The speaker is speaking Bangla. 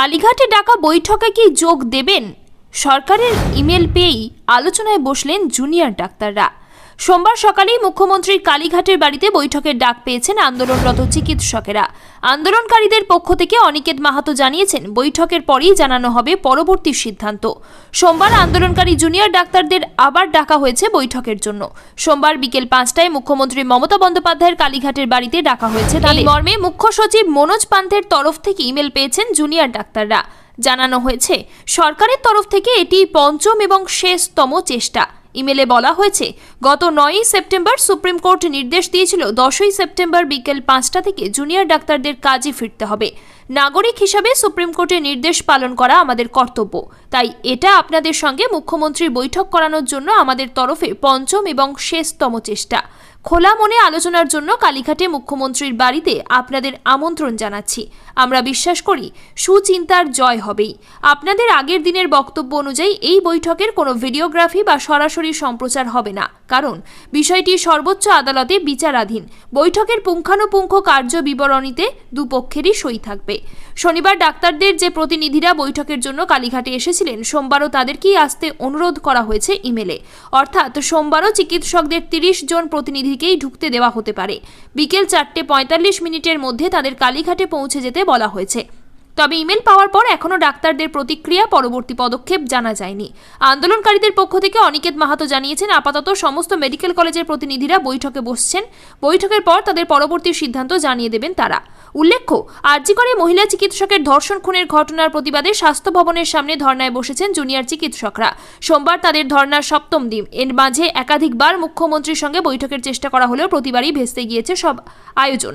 কালীঘাটে ডাকা বৈঠকে কি যোগ দেবেন? সরকারের ইমেল পেয়েই আলোচনায় বসলেন জুনিয়র ডাক্তাররা। সোমবার সকালেই মুখ্যমন্ত্রীর কালীঘাটের বাড়িতে বৈঠকের ডাক পেয়েছেন আন্দোলনরত চিকিৎসকেরা। আন্দোলনকারীদের পক্ষ থেকে অনিকেত মাহাতো জানিয়েছেন, বৈঠকের পরেই জানানো হবে পরবর্তী সিদ্ধান্ত। সোমবার আন্দোলনকারী জুনিয়র ডাক্তারদের আবার ডাকা হয়েছে বৈঠকের জন্য। সোমবার বিকেল পাঁচটায় মুখ্যমন্ত্রী মমতা বন্দ্যোপাধ্যায়ের কালীঘাটের বাড়িতে ডাকা হয়েছে তাদের। মর্মে মুখ্য সচিব মনোজ পান্থের তরফ থেকে ইমেল পেয়েছেন জুনিয়র ডাক্তাররা। জানানো হয়েছে, সরকারের তরফ থেকে এটি পঞ্চম এবং শেষতম চেষ্টা। ইমেলে বলা হয়েছে, গত নয়ই সেপ্টেম্বর সুপ্রিম কোর্ট নির্দেশ দিয়েছিল দশই সেপ্টেম্বর বিকেল পাঁচটা থেকে জুনিয়র ডাক্তারদের কাজে ফিরতে হবে। নাগরিক হিসাবে সুপ্রিম কোর্টের নির্দেশ পালন করা আমাদের কর্তব্য। তাই এটা আপনাদের সঙ্গে মুখ্যমন্ত্রীর বৈঠক করানোর জন্য আমাদের তরফে পঞ্চম এবং শেষতম চেষ্টা। খোলা মনে আলোচনার জন্য কালীঘাটে মুখ্যমন্ত্রীর বাড়িতে আপনাদের আমন্ত্রণ জানাচ্ছি। আমরা বিশ্বাস করি, সুচিন্তার জয় হবেই। আপনাদের আগের দিনের বক্তব্য অনুযায়ী এই বৈঠকের কোনো ভিডিওগ্রাফি বা সরাসরি সম্প্রচার হবে না। কারণ, বিষয়টি সর্বোচ্চ আদালতে বিচারাধীন। বৈঠকের পুঙ্খানুপুঙ্খ কার্য বিবরণীতে দুপক্ষেরই সই থাকবে। শনিবার ডাক্তারদের যে প্রতিনিধিরা বৈঠকের জন্য কালীঘাটে এসেছিলেন, সোমবারও তাদেরকেই আসতে অনুরোধ করা হয়েছে ইমেলে। অর্থাৎ, সোমবারও চিকিৎসকদের তিরিশ জন প্রতিনিধিকেই ঢুকতে দেওয়া হতে পারে। বিকেল চারটে পঁয়তাল্লিশ মিনিটের মধ্যে তাদের কালীঘাটে পৌঁছে যেতে বলা হয়েছে। তবে ইমেল পাওয়ার পর এখনও ডাক্তারদের প্রতিক্রিয়া পরবর্তী পদক্ষেপ জানা যায়নি। আন্দোলনকারীদের পক্ষ থেকে অনিকেত মাহাতো জানিয়েছেন, আপাতত সমস্ত মেডিকেল কলেজের প্রতিনিধিরা বৈঠকে বসছেন। বৈঠকের পর তাদের পরবর্তী সিদ্ধান্ত জানিয়ে দেবেন তারা। উল্লেখ্য, আরজিকরে মহিলা চিকিৎসকের ধর্ষণ খুনের ঘটনার প্রতিবাদে স্বাস্থ্য ভবনের সামনে ধর্নায় বসেছেন জুনিয়র চিকিৎসকরা। সোমবার তাদের ধর্নার সপ্তম দিন। এর মাঝে একাধিকবার মুখ্যমন্ত্রীর সঙ্গে বৈঠকের চেষ্টা করা হলেও প্রতিবারই ভেস্তে গিয়েছে সব আয়োজন।